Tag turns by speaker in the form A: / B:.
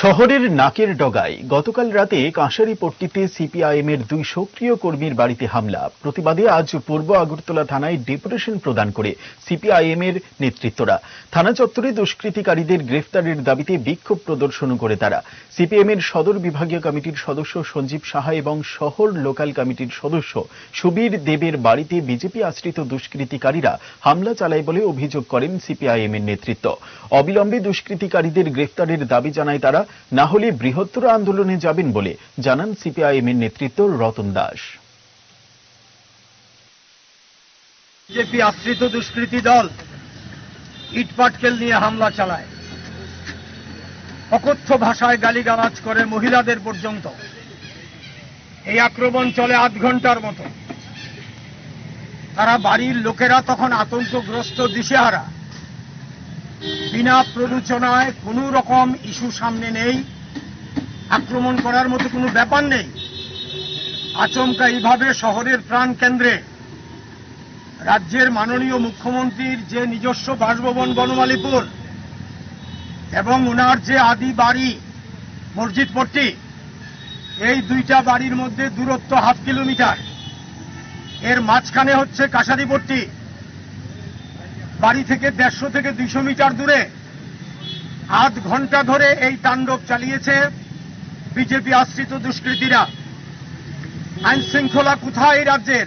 A: শহরের নাকের ডগায় গতকাল রাতে কাঁসারি পট্টিতে সিপিআইএম এর দুই সক্রিয় কর্মীর বাড়িতে হামলা। প্রতিবাদে আজ পূর্ব আগরতলা থানায় ডেপুটেশন প্রদান করে সিপিআইএম এর নেতৃত্বরা। থানা চত্বরে দুষ্কৃতিকারীদের গ্রেফতারের দাবিতে বিক্ষোভ প্রদর্শন করে তারা। সিপিএম এর সদর বিভাগীয় কমিটির সদস্য সঞ্জীব সাহা এবং শহর লোকাল কমিটির সদস্য সুবীর দেবের বাড়িতে বিজেপি আশ্রিত দুষ্কৃতিকারীরা হামলা চালায় বলে অভিযোগ করেন সিপিআইএম এর নেতৃত্ব। অবিলম্বে দুষ্কৃতিকারীদের গ্রেফতারের দাবি জানায় তারা। না হলে বৃহত্তর আন্দোলনে যাবেন বলে জানান সিপিআইএম এর নেতৃত্ব রতন দাস।
B: বিজেপি আশ্রিত দুষ্কৃতী দল ইটপাটকেল নিয়ে হামলা চালায়। অকথ্য ভাষায় গালিগালাজ করে মহিলাদের পর্যন্ত। এই আক্রমণ চলে আধ ঘণ্টার মতো। তারা বাড়ির লোকেরা তখন আতঙ্কগ্রস্ত দিশেহারা। বিনা প্ররোচনায় কোনো রকম ইস্যু সামনে নেই। আক্রমণ করার মতো কোনো ব্যাপার নেই। আচমকা এইভাবে শহরের প্রাণ কেন্দ্রে। রাজ্যের মাননীয় মুখ্যমন্ত্রীর যে নিজস্ব বাসভবন বনমালীপুর এবং ওনার যে আদি বাড়ি মসজিদ পট্টি, এই দুইটা বাড়ির মধ্যে দূরত্ব হাফ কিলোমিটার। এর মাঝখানে হচ্ছে কাশারিপট্টি বাড়ি থেকে দেড়শো থেকে দুইশো মিটার দূরে আধ ঘণ্টা ধরে এই তাণ্ডব চালিয়েছে বিজেপি আশ্রিত দুষ্কৃতীরা। আইন শৃঙ্খলা কোথায় এই রাজ্যের?